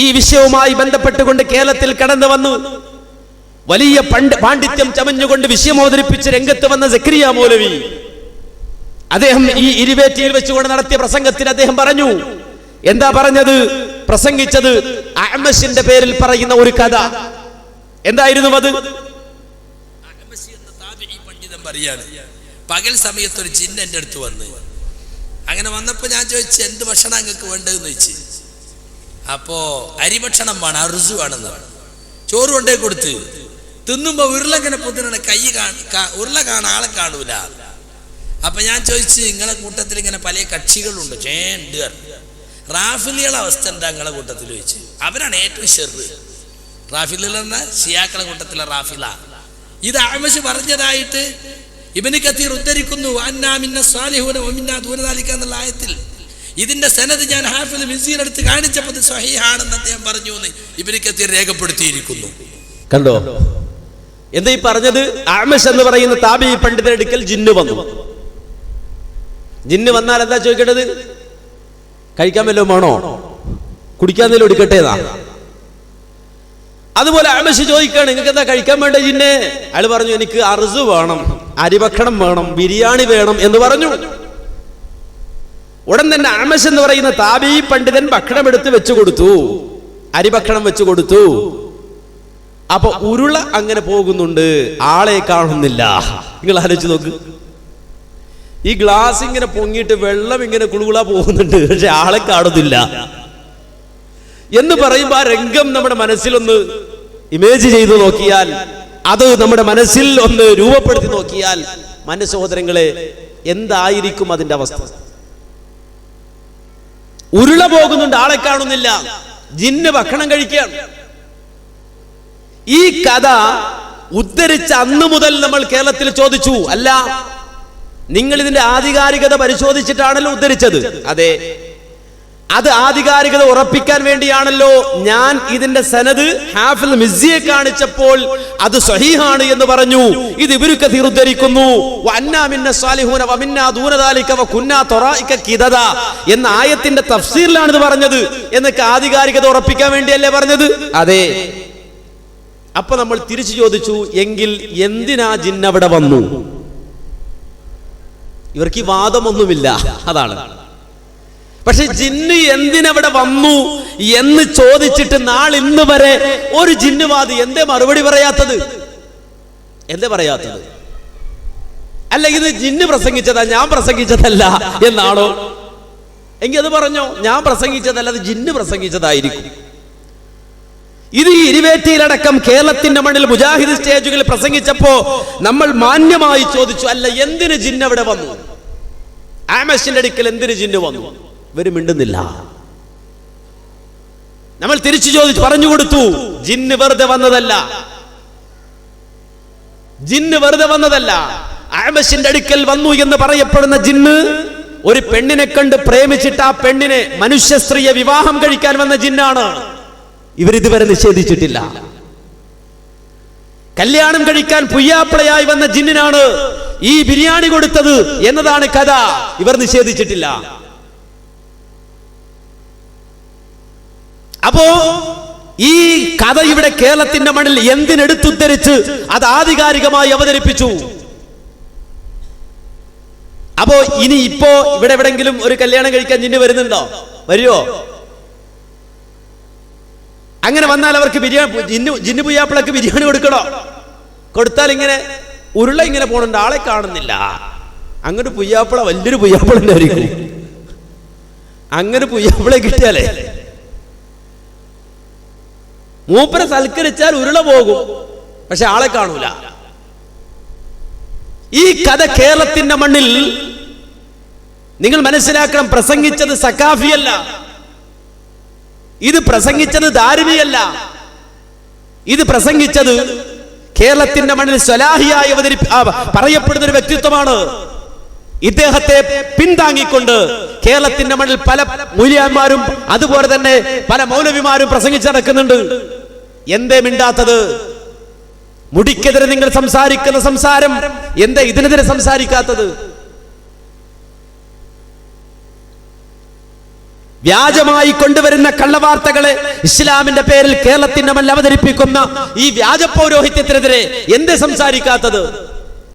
ഈ വിഷയവുമായി ബന്ധപ്പെട്ടുകൊണ്ട് കേരളത്തിൽ കടന്നു വന്നു. വലിയ പണ്ട് പാണ്ഡിത്യം ചമഞ്ഞുകൊണ്ട് വിഷയം അവതരിപ്പിച്ച് രംഗത്ത് വന്ന സക്രിയ മൗലവി. അദ്ദേഹം ഈ ഇരുവേറ്റിയിൽ വെച്ചുകൊണ്ട് നടത്തിയ പ്രസംഗത്തിൽ അദ്ദേഹം പറഞ്ഞു എന്താ പറഞ്ഞത്? പ്രസംഗിച്ചത് അഹമ്മസിന്റെ പേരിൽ പറയുന്ന ഒരു കഥ. എന്തായിരുന്നു അത്? പണ്ഡിതൻ പകൽ സമയത്ത് ഒരു ജിന്ന് എന്റെ അടുത്ത് വന്ന് അങ്ങനെ വന്നപ്പോൾ ഞാൻ ചോദിച്ചു എന്ത് ഭക്ഷണം നിങ്ങൾക്ക് വേണ്ടതെന്ന് ചോദിച്ചു? അപ്പോ അരിഭക്ഷണം വേണം അറുസു ആണെന്ന് ചോറ് കൊണ്ടേ കൊടുത്ത്. തിന്നുമ്പോ ഉരുളങ്ങനെ പൊത്തിനാണ് കൈ ഉരുള കാണാൻ ആളെ കാണൂല. അപ്പൊ ഞാൻ ചോദിച്ചു നിങ്ങളെ കൂട്ടത്തിൽ ഇങ്ങനെ പല കക്ഷികളുണ്ട്? ചേണ്ട് റാഫിലിയുടെ അവസ്ഥ എന്താ നിങ്ങളെ കൂട്ടത്തിൽ ചോദിച്ചു. അവരാണ് ഏറ്റവും ഷെറ് റാഫിലിൽ എന്ന ഷിയാക്കളെ കൂട്ടത്തിലെ റാഫില. ഇത് ആമശ് പറഞ്ഞതായിട്ട് ഇബന് കത്തീർ ഉദ്ധരിക്കുന്നു. അന്നാമിന്ന സ്വാലിഹുന ഒമിന്ന ദൂരതാലിക്ക എന്നുള്ള ആയത്തിൽ ഇതിന്റെ സെനത് ഞാൻ ഹാഫിദ് മിസീർ എടുത്ത് കാണിച്ചപ്പോൾ സഹിഹാണെന്ന് അദ്ദേഹം പറഞ്ഞു എന്ന് കത്തീർ രേഖപ്പെടുത്തിയിരിക്കുന്നു. കണ്ടോ? എന്താ ഈ പറഞ്ഞത്? ആമസ് എന്ന് പറയുന്ന താബി പണ്ഡിതന്റെ അടുക്കൽ ജിന്ന് വന്നു. ജിന്ന് വന്നാൽ എന്താ ചോദിക്കേണ്ടത്? കഴിക്കാൻ വല്ലതും വേണോ? കുടിക്കാൻ എന്തെങ്കിലും എടുക്കട്ടേതാ അതുപോലെ ആമസ് ചോദിക്കാണ് നിങ്ങൾക്ക് എന്താ കഴിക്കാൻ വേണ്ട ജിന്നെ? അയാൾ പറഞ്ഞു എനിക്ക് അറുസ് വേണം അരിഭക്ഷണം വേണം ബിരിയാണി വേണം എന്ന് പറഞ്ഞു. ഉടൻ തന്നെ ആമസ് എന്ന് പറയുന്ന താബി പണ്ഡിതൻ ഭക്ഷണം എടുത്ത് വെച്ചു കൊടുത്തു. അരിഭക്ഷണം വെച്ചു കൊടുത്തു. അപ്പൊ ഉരുള അങ്ങനെ പോകുന്നുണ്ട്. ആളെ കാണുന്നില്ല. നിങ്ങൾ ആലോചിച്ച് നോക്ക്. ഈ ഗ്ലാസ് ഇങ്ങനെ പൊങ്ങിയിട്ട് വെള്ളം ഇങ്ങനെ കുളുകുള പോകുന്നുണ്ട്. പക്ഷെ ആളെ കാണുന്നില്ല. എന്ന് പറയുമ്പോ ആ രംഗം നമ്മുടെ മനസ്സിലൊന്ന് ഇമേജ് ചെയ്തു നോക്കിയാൽ അത് നമ്മുടെ മനസ്സിൽ ഒന്ന് രൂപപ്പെടുത്തി നോക്കിയാൽ മനസ്സോദരങ്ങളെ എന്തായിരിക്കും അതിന്റെ അവസ്ഥ? ഉരുള പോകുന്നുണ്ട് ആളെ കാണുന്നില്ല. ജിന്ന് ഭക്ഷണം കഴിക്കുകയാണ്. ഈ കഥ ഉദ്ധരിച്ച അന്ന് മുതൽ നമ്മൾ കേരളത്തിൽ ചോദിച്ചു അല്ല നിങ്ങൾ ഇതിന്റെ ആധികാരികത പരിശോധിച്ചിട്ടാണല്ലോ ഉദ്ധരിച്ചത്? അതെ. അത് ആധികാരികത ഉറപ്പിക്കാൻ വേണ്ടിയാണല്ലോ ഞാൻ ഇതിന്റെ സനത് ഹാഫിൽ മിസ്സിയെ കാണിച്ചപ്പോൾ അത് സഹീഹാണ് എന്ന് പറഞ്ഞു. ഇത് തൊറായിക കിദദ എന്ന ആയത്തിന്റെ തഫ്സീറിലാണ് ഇത് പറഞ്ഞത്. എന്നൊക്കെ ആധികാരികത ഉറപ്പിക്കാൻ വേണ്ടിയല്ലേ പറഞ്ഞത്? അതെ. അപ്പൊ നമ്മൾ തിരിച്ചു ചോദിച്ചു എങ്കിൽ എന്തിനാ ജിന്നവിടെ വന്നു? ഇവർക്ക് ഈ വാദമൊന്നുമില്ല. അതാണ്. പക്ഷെ ജിന്ന് എന്തിനവിടെ വന്നു എന്ന് ചോദിച്ചിട്ട് നാളിന്ന് വരെ ഒരു ജിന്നുവാദി എന്തേ മറുപടി പറയാത്തത്? എന്തേ പറയാത്തത്? അല്ല ഇത് ജിന്ന് പ്രസംഗിച്ചതാ ഞാൻ പ്രസംഗിച്ചതല്ല എന്നാണോ? എങ്കിൽ അത് പറഞ്ഞോ ഞാൻ പ്രസംഗിച്ചതല്ല അത് ജിന്ന് പ്രസംഗിച്ചതായിരിക്കും. ഇത് ഇരുവേറ്റിയിലടക്കം കേരളത്തിന്റെ മണ്ണിൽ മുജാഹിദ് സ്റ്റേജുകളിൽ പ്രസംഗിച്ചപ്പോ നമ്മൾ മാന്യമായി ചോദിച്ചു അല്ല എന്തിന് ജിന്ന് അവിടെ വന്നു? ആമസിന്റെ അടുക്കൽ എന്തിന് ജിന്ന് വന്നു? ഇവർ മിണ്ടുന്നില്ല. നമ്മൾ തിരിച്ചു ചോദിച്ചു പറഞ്ഞു കൊടുത്തു ജിന്ന് വെറുതെ വന്നതല്ല. ജിന്ന് വെറുതെ വന്നതല്ല. ആമസിന്റെ അടുക്കൽ വന്നു എന്ന് പറയപ്പെടുന്ന ജിന്ന് ഒരു പെണ്ണിനെ കണ്ട് പ്രേമിച്ചിട്ട് ആ പെണ്ണിനെ മനുഷ്യ സ്ത്രീയെ വിവാഹം കഴിക്കാൻ വന്ന ജിന്നാണ്. ഇവരിതുവരെ നിഷേധിച്ചിട്ടില്ല. കല്യാണം കഴിക്കാൻ പുയ്യാപ്പിളയായി വന്ന ജിന്നിനാണ് ഈ ബിരിയാണി കൊടുത്തത് എന്നതാണ് കഥ. ഇവർ നിഷേധിച്ചിട്ടില്ല. അപ്പോ ഈ കഥ ഇവിടെ കേരളത്തിന്റെ മണ്ണിൽ എന്തിനെടുത്തുദ്ധരിച്ച് അത് ആധികാരികമായി അവതരിപ്പിച്ചു? അപ്പോ ഇനി ഇപ്പോ ഇവിടെ എവിടെങ്കിലും ഒരു കല്യാണം കഴിക്കാൻ ജിന്നു വരുന്നുണ്ടോ? വരുമോ അങ്ങനെ വന്നാൽ അവർക്ക് ബിരിയാണി ജിന്നു ജിന്നു പുയ്യാപ്പിളക്ക് ബിരിയാണി കൊടുക്കണോ? കൊടുത്താൽ ഇങ്ങനെ ഉരുള ഇങ്ങനെ പോണുണ്ട്. ആളെ കാണുന്നില്ല. അങ്ങനെ പുയ്യാപ്പിള വലിയൊരു പുയ്യാപ്പിള അങ്ങനെ പുയ്യാപ്പിളെ കിട്ടിയാലേ മൂപ്പരെ സൽക്കരിച്ചാൽ ഉരുള പോകും. പക്ഷെ ആളെ കാണൂല. ഈ കഥ കേരളത്തിന്റെ മണ്ണിൽ നിങ്ങൾ മനസ്സിലാക്കണം പ്രസംഗിച്ചത് സക്കാഫിയല്ല ഇത് പ്രസംഗിച്ചത് ദാരുമിയല്ല. ഇത് പ്രസംഗിച്ചത് കേരളത്തിന്റെ മണ്ണിൽ സ്വലാഹിയായി അവതരി പറയപ്പെടുന്ന ഒരു വ്യക്തിത്വമാണ്. ഇദ്ദേഹത്തെ പിന്താങ്ങിക്കൊണ്ട് കേരളത്തിന്റെ മണ്ണിൽ പല മൂല്യന്മാരും അതുപോലെ തന്നെ പല മൗലവിമാരും പ്രസംഗിച്ചു നടക്കുന്നുണ്ട്. എന്തേ മിണ്ടാത്തത്? മുടിക്കെതിരെ നിങ്ങൾ സംസാരിക്കുന്ന സംസാരം എന്തേ ഇതിനെതിരെ സംസാരിക്കാത്തത്? വ്യാജമായി കൊണ്ടുവരുന്ന കള്ളവാർത്തകളെ ഇസ്ലാമിന്റെ പേരിൽ കേരളത്തിന്റെ മല്ല അവതരിപ്പിക്കുന്ന ഈ വ്യാജ പൗരോഹിത്യത്തിനെതിരെ എന്ത് സംസാരിക്കാത്തത്?